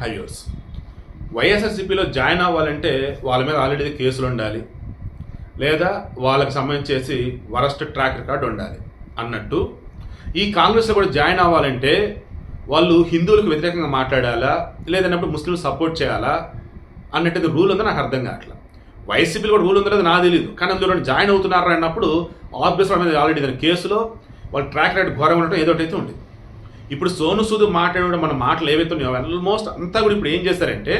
Highways వైఎస్ఆర్సీపీలో join అవ్వాలంటే వాళ్ళ మీద ఆల్రెడీ కేసులు ఉండాలి. లేదా వాళ్ళకి సంబంధించేసి వరస్ట్ ట్రాక్ రికార్డ్ ఉండాలి. అన్నట్టు ఈ కాంగ్రెస్లో కూడా జాయిన్ అవ్వాలంటే వాళ్ళు హిందువులకు వ్యతిరేకంగా మాట్లాడాలా? లేదన్నప్పుడు ముస్లిం సపోర్ట్ చేయాలా? అన్నట్టు రూల్ ఉందో? నాకు అర్థం కావట్లేదు వైసీపీలో కూడా రూల్ ఉందో? లేదో నాకు తెలియదు కానీ అందులో జాయిన్ అవుతున్నారా అన్నప్పుడు ఆబ్వియస్ వాళ్ళ మీద ఆల్రెడీ ఏదైనా కేసులో వాళ్ళ ట్రాక్ రికార్డ్ ఘోరంగా ఉండటం ఏదో ఒకటి అయితే ఉంది ఇప్పుడు సోను సూద్ మాట్లాడిన మన మాటలు ఏవైతే ఉన్నాయో ఆల్మోస్ట్ అంతా కూడా ఇప్పుడు ఏం చేశారంటే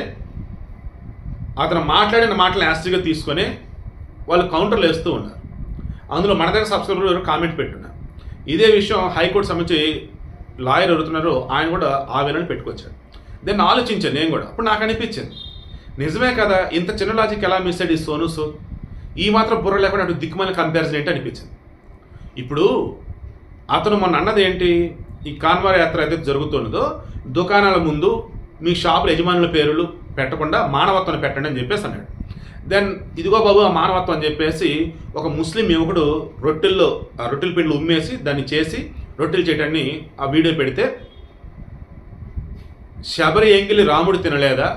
అతను మాట్లాడిన మాటలు యాస్టిగా తీసుకొని వాళ్ళు కౌంటర్లు వేస్తూ ఉన్నారు. అందులో మన దగ్గర సబ్స్క్రైబర్ కామెంట్ పెట్టున్నారు. ఇదే విషయం హైకోర్టు సంబంధించి లాయర్ అడుగుతున్నారు ఆయన కూడా ఆవేదన పెట్టుకొచ్చాడు దాన్ని ఆలోచించాను నేను కూడా. అప్పుడు నాకు అనిపించింది నిజమే కదా ఇంత చిన్న లాజిక్ ఎలా మిస్ అయ్యి సోను సూద్ ఈ మాత్రం బుర్ర లేకుండా అటు దిక్కుమని కంపారిజన్ ఏంటి అనిపించింది. ఇప్పుడు అతను మొన్న అన్నది ఏంటి? ఈ కాన్వార్ యాత్ర అయితే జరుగుతున్నదో దుకాణాల ముందు మీ షాపుల యజమానుల పేర్లు పెట్టకుండా మానవత్వం పెట్టండి అని చెప్పేసి అన్నాడు. దెన్ ఇదిగో బాబు ఆ మానవత్వం అని చెప్పేసి ఒక ముస్లిం యువకుడు రొట్టెల్లో ఆ రొట్టెల పిండిలు ఉమ్మేసి దాన్ని చేసి రొట్టెలు చేయటాన్ని ఆ వీడియో పెడితే శబరి ఎంగిలి రాముడు తినలేదా?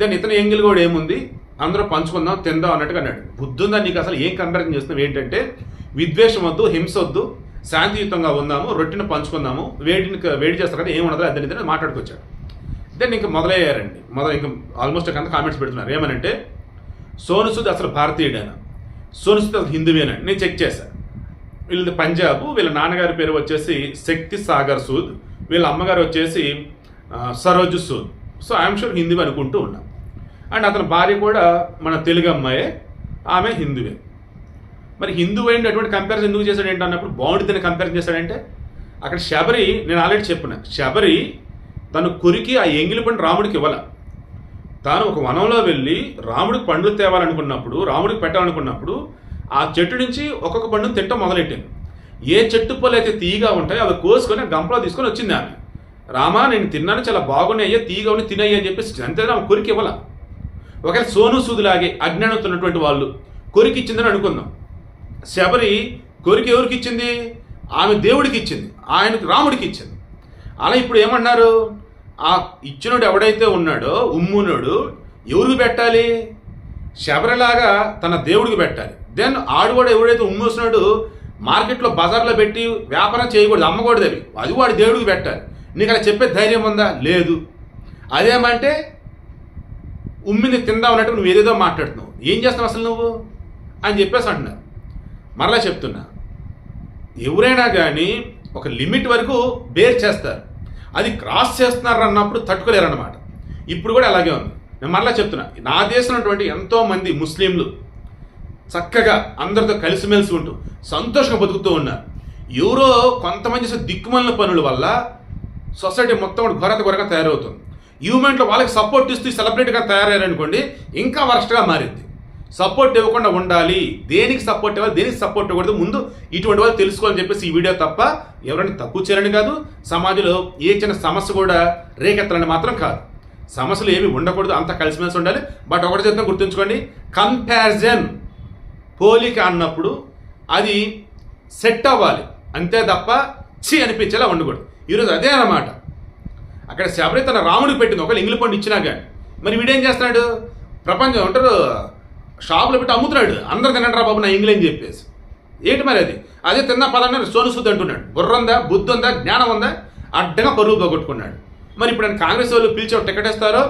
దెన్ ఇతని ఎంగిలి కూడా ఏముంది? అందరూ పంచుకుందాం తిందాం అన్నట్టుగా అన్నాడు. బుద్ధుందా నీకు అసలు ఏం కంపారిజన్ చేస్తున్నావు? ఏంటంటే విద్వేషం వద్దు హింస వద్దు శాంతియుతంగా ఉందాము రొట్టెను పంచుకుందాము వేడిని వేడి చేస్తారు కదా ఏం ఉండదు అదని ఇదని మాట్లాడుకొచ్చాడు. దెన్ ఇంకా మొదలయ్యారండి. మొదలు ఇంకా ఆల్మోస్ట్ కంత కామెంట్స్ పెడుతున్నారు. ఏమనంటే సోనుసుద్ అసలు భారతీయుడేనా? సోనుసుద్ అసలు హిందువేనా? నేను చెక్ చేశాను వీళ్ళది పంజాబ్ వీళ్ళ నాన్నగారి పేరు వచ్చేసి శక్తి సాగర్ సూద్ వీళ్ళ అమ్మగారు వచ్చేసి Saroj Sood. So I'm sure Hindi అనుకుంటూ ఉన్నాం. అండ్ అతని భార్య కూడా మన తెలుగు అమ్మాయే ఆమె హిందువే. మరి హిందూ అయిన అటువంటి కంపారిజన్ ఎందుకు చేశాడు ఏంటి అన్నప్పుడు బాగుంటుందని కంపారిజన్ చేశాడంటే అక్కడ శబరి నేను ఆల్రెడీ చెప్పిన శబరి తను కొరికి ఆ ఎంగిలి పండు రాముడికి ఇవ్వాల. తాను ఒక వనంలో వెళ్ళి రాముడికి పండ్లు తేవాలనుకున్నప్పుడు రాముడికి పెట్టాలనుకున్నప్పుడు ఆ చెట్టు నుంచి ఒక్కొక్క పండును తింటం మొదలెట్టింది. ఏ చెట్టు పళ్ళు అయితే తీయగా ఉంటాయో అవి కోసుకొని గంపలో తీసుకొని వచ్చింది ఆమె. రామా నేను తిన్నాను చాలా బాగున్నాయి అయ్యా తీయగా ఉండి తినయ్యా అని చెప్పేసి అంతే ఆమె కొరికి ఇవ్వాల. ఒకవేళ సోను సూదులాగే అజ్ఞానంతో ఉన్నటువంటి వాళ్ళు కొరికి ఇచ్చిందని అనుకుందాం. శబరి కోరిక ఎవరికి ఇచ్చింది? ఆమె దేవుడికి ఇచ్చింది ఆయనకు రాముడికి ఇచ్చింది అలా ఇప్పుడు ఏమన్నారు ఆ ఇచ్చినోడు ఎవడైతే ఉన్నాడో ఉమ్మునోడు ఎవరికి పెట్టాలి? శబరిలాగా తన దేవుడికి పెట్టాలి. దెన్ ఆడు కూడా ఎవడైతే ఉమ్మూసినాడు మార్కెట్లో బజార్లో పెట్టి వ్యాపారం చేయకూడదు అమ్మకూడదు అవి. అది వాడు దేవుడికి పెట్టాలి. నీకు అలా చెప్పే ధైర్యం ఉందా? లేదు. అదేమంటే ఉమ్మిని తిందాం అన్నట్టు నువ్వు ఏదేదో మాట్లాడుతున్నావు. ఏం చేస్తావు అసలు నువ్వు? అని చెప్పేసి అంటున్నారు. మరలా చెప్తున్నా. ఎవరైనా కానీ ఒక లిమిట్ వరకు బేర్ చేస్తారు. అది క్రాస్ చేస్తున్నారు అన్నప్పుడు తట్టుకోలేరన్నమాట. ఇప్పుడు కూడా అలాగే ఉంది. నేను మరలా చెప్తున్నా. నా దేశంలో ఉన్నటువంటి ఎంతోమంది ముస్లింలు చక్కగా అందరితో కలిసిమెలిసి ఉంటూ సంతోషంగా బతుకుతూ ఉన్నారు. ఎవరో కొంతమంది చేసే పనుల వల్ల సొసైటీ మొత్తం కూడా ఘోరత ఘోరగా తయారవుతుంది. ఈ వాళ్ళకి సపోర్ట్ ఇస్తూ సెలబ్రిటీగా తయారయ్యారనుకోండి ఇంకా వరస్ట్గా మారింది. సపోర్ట్ ఇవ్వకుండా ఉండాలి. దేనికి సపోర్ట్ ఇవ్వాలి? దేనికి సపోర్ట్ ఇవ్వకూడదు? ముందు ఇటువంటి వాళ్ళు తెలుసుకోవాలని చెప్పేసి ఈ వీడియో తప్ప ఎవరైనా తక్కువ చేయాలని కాదు. సమాజంలో ఏ చిన్న సమస్య కూడా రేకెత్తాలని మాత్రం కాదు. సమస్యలు ఏమి ఉండకూడదు. అంత కలిసిమెలిసి ఉండాలి. బట్ ఒకటి చెప్తాం గుర్తుంచుకోండి. కంపారిజన్ పోలిక అన్నప్పుడు అది సెట్ అవ్వాలి. అంతే తప్ప చి అనిపించేలా ఉండకూడదు. ఈరోజు అదే అన్నమాట. అక్కడ శబరి తన రాముడికి పెట్టింది. ఒకవేళ ఇంగ్లీష్ పండు ఇచ్చినా కానీ మరి వీడేం చేస్తున్నాడు? ప్రపంచం ఉంటారు షాపులో పెట్టి అమ్ముతున్నాడు. అందరు తినంటారా బాబు నా ఇంగ్లీష్ చెప్పేసి. ఏంటి మరి అది? అదే తిన్న పదాన్ని సోను అంటున్నాడు. బుర్ర ఉందా? బుద్ధి ఉందా? జ్ఞానం ఉందా? అడ్డంగా పరువు పోగొట్టుకున్నాడు. మరి ఇప్పుడు ఆయన కాంగ్రెస్ వాళ్ళు పిలిచి టికెట్ ఇస్తారో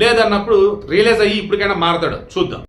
లేదన్నప్పుడు రియలైజ్ అయ్యి ఇప్పటికైనా మారతాడు. చూద్దాం.